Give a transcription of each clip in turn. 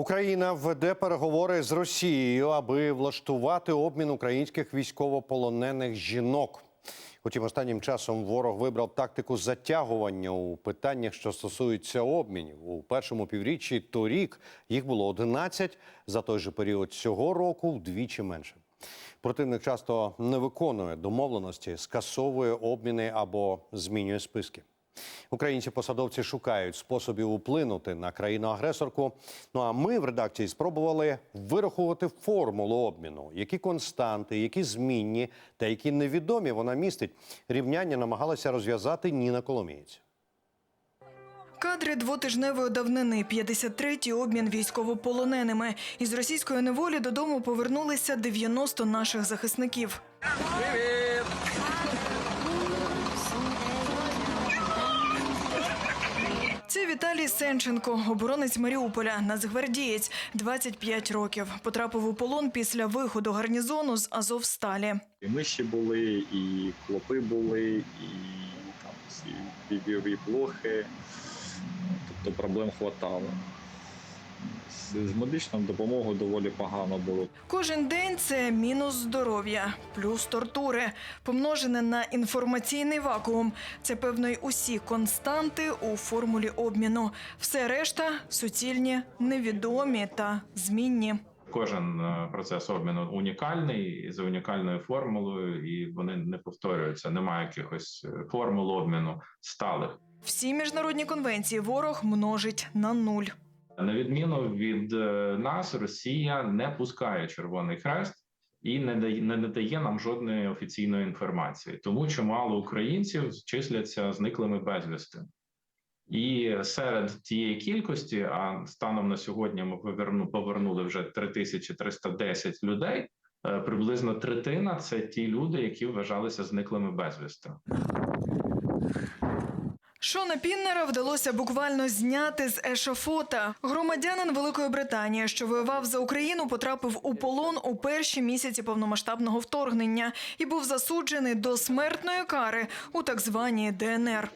Україна веде переговори з Росією, аби влаштувати обмін українських військовополонених жінок. Утім, останнім часом ворог вибрав тактику затягування у питаннях, що стосуються обмінів. У першому півріччі торік їх було 11, за той же період цього року вдвічі менше. Противник часто не виконує домовленості, скасовує обміни або змінює списки. Українці посадовці шукають способів вплинути на країну-агресорку. Ну а ми в редакції спробували вирахувати формулу обміну, які константи, які змінні та які невідомі вона містить. Рівняння намагалася розв'язати Ніна Коломієць. Кадри двотижневої давнини, 53-й обмін військовополоненими. Із російської неволі додому повернулися 90 наших захисників. Це Віталій Сенченко, оборонець Маріуполя, нацгвардієць, 25 років. Потрапив у полон після виходу гарнізону з Азовсталі. І миші були, і клопи були, і там ці бібіві блохи. Тобто проблем хватало. З, медичною допомогою доволі погано було. Кожен день це мінус здоров'я, плюс тортури, помножене на інформаційний вакуум. Це певно й усі константи у формулі обміну. Все решта суцільні, невідомі та змінні. Кожен е, процес обміну унікальний за унікальною формулою, і вони не повторюються. Немає якихось е, формул обміну сталих. Всі міжнародні конвенції ворог множить на нуль. На відміну від е, нас, Росія не пускає Червоний Хрест і не дає не надає нам жодної офіційної інформації. Тому чимало українців числяться зниклими безвісти. І серед тієї кількості, а станом на сьогодні ми поверну, повернули вже 3310 людей. е, Приблизно третина це ті люди, які вважалися зниклими безвісти. Шона Піннера вдалося буквально зняти з ешафота. Громадянин Великої Британії, що воював за Україну, потрапив у полон у перші місяці повномасштабного вторгнення і був засуджений до смертної кари у так званій ДНР.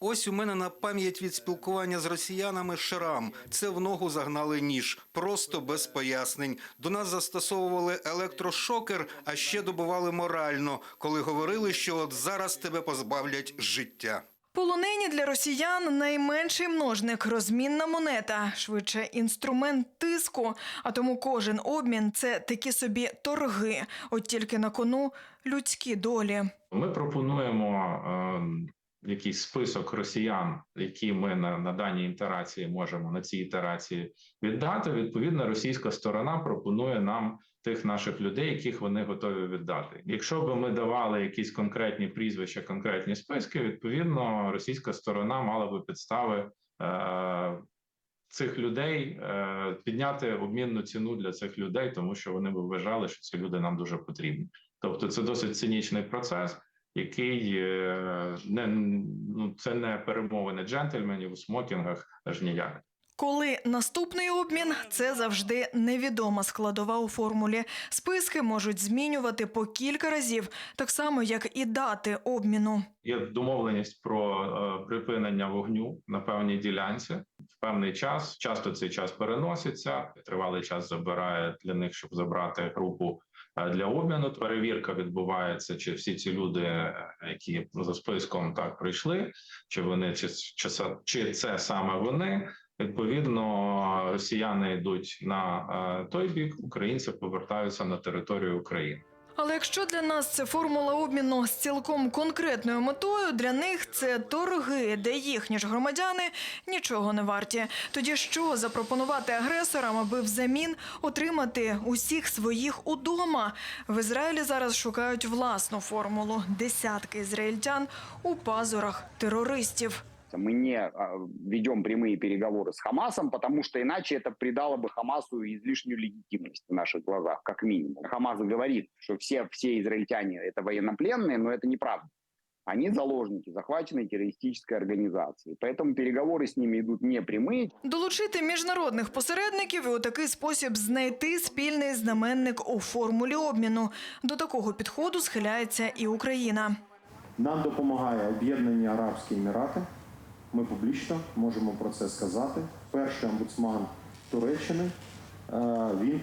Ось у мене на пам'ять від спілкування з росіянами шрам. Це в ногу загнали ніж, просто без пояснень. До нас застосовували електрошокер, а ще добували морально, коли говорили, що от зараз тебе позбавлять життя. Полонені для росіян найменший множник розмінна монета, швидше інструмент тиску. А тому кожен обмін це такі собі торги. От тільки на кону людські долі. Ми пропонуємо е, якийсь список росіян, які ми на, на даній інтерації можемо на цій ітерації віддати. Відповідно, російська сторона пропонує нам тих наших людей, яких вони готові віддати. Якщо б ми давали якісь конкретні прізвища, конкретні списки, відповідно, російська сторона мала би підстави. Е, Цих людей е, підняти обмінну ціну для цих людей, тому що вони б вважали, що ці люди нам дуже потрібні. Тобто, це досить цинічний процес, який е, не ну це не перемовини джентльменів у смокінгах, аж ніяк. Коли наступний обмін це завжди невідома складова у формулі. Списки можуть змінювати по кілька разів, так само як і дати обміну. Є домовленість про е, припинення вогню на певній ділянці певний час. Часто цей час переноситься. Тривалий час забирає для них, щоб забрати групу е, для обміну. Перевірка відбувається, чи всі ці люди, е, які за списком так прийшли, чи вони чи, чи, чи це саме вони. Відповідно, росіяни йдуть на е, той бік, українці повертаються на територію України. Але якщо для нас це формула обміну з цілком конкретною метою, для них це торги, де їхні ж громадяни нічого не варті. Тоді що запропонувати агресорам, аби взамін отримати усіх своїх удома? В Ізраїлі зараз шукають власну формулу. Десятки ізраїльтян у пазурах терористів Мы не а, ведем прямые переговоры с Хамасом, потому что иначе это придало бы Хамасу излишнюю легитимность в наших глазах, как минимум. Хамас говорит, что все, все израильтяне это военнопленные, но это неправда. Они заложники захваченной террористической организации. Поэтому переговоры с ними идут не прямые, Долучити міжнародних посередників і у такий спосіб знайти спільний знаменник у формулі обміну. До такого підходу схиляється і Україна. Нам допомагає Об'єднані Арабські Емірати. Ми публічно можемо про це сказати. Перший омбудсман Туреччини. Е, Він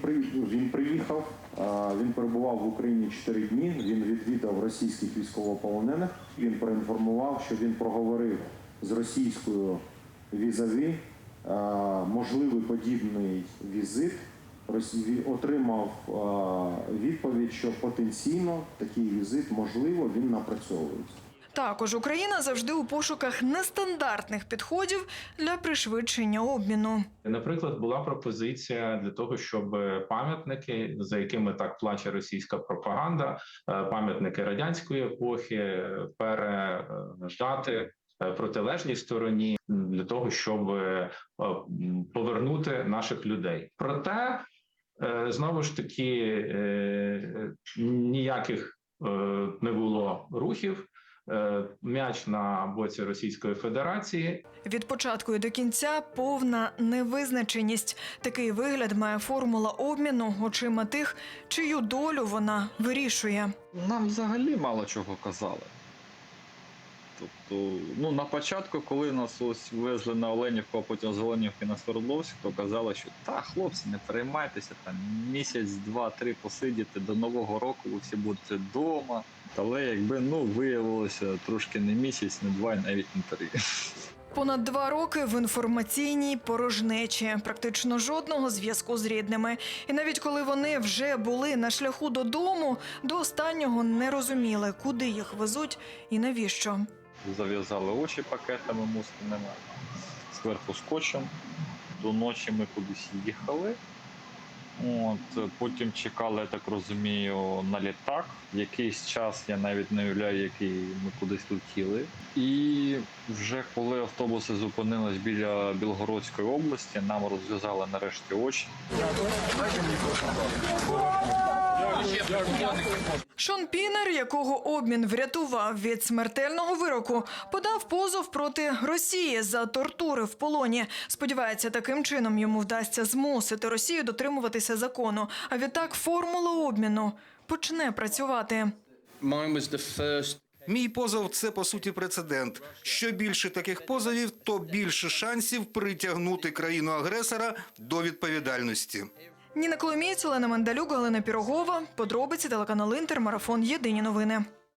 він приїхав. е, Він перебував в Україні 4 дні. Він відвідав російських військовополонених. Він проінформував, що він проговорив з російською візаві е, можливий подібний візит. Отримав відповідь, що потенційно такий візит можливо він напрацьовується. Також Україна завжди у пошуках нестандартних підходів для пришвидшення обміну. Наприклад, була пропозиція для того, щоб пам'ятники, за якими так плаче російська пропаганда, е, пам'ятники радянської епохи, е, передати е, протилежній стороні для того, щоб е, повернути наших людей. Проте е, знову ж таки е, ніяких е, не було рухів. Е, М'яч на боці Російської Федерації, Від початку і до кінця повна невизначеність. Такий вигляд має формула обміну очима тих, чию долю вона вирішує. Нам взагалі мало чого казали. Тобто, ну на початку, коли нас ось везли на Оленівку, а потім з Оленівки на Свердловськ, то казали, що та хлопці, не переймайтеся, там місяць, два-три посидіти до Нового року, ви всі будете вдома. Але якби ну виявилося трошки не місяць, не два, і навіть не три. Понад два роки в інформаційній порожнечі, практично жодного зв'язку з рідними. І навіть коли вони вже були на шляху додому, до останнього не розуміли, куди їх везуть і навіщо. Зав'язали очі пакетами мускульними, зверху скотчем. До ночі ми кудись їхали. От, потім чекали, я так розумію, на літак. Якийсь час я навіть не уявляю, який ми кудись летіли. І вже коли автобуси зупинились біля Білгородської області, нам розв'язали нарешті очі. Шон Пінер, якого обмін врятував від смертельного вироку, подав позов проти Росії за тортури в полоні. Сподівається, таким чином йому вдасться змусити Росію дотримуватися закону. А відтак формула обміну почне працювати. Мій позов це по суті прецедент. Що більше таких позовів, то більше шансів притягнути країну агресора до відповідальності. Ніна Коломієць, Олена Мандалюк, Галина Пірогова. Подробиці телеканал Інтер. Марафон. Єдині новини.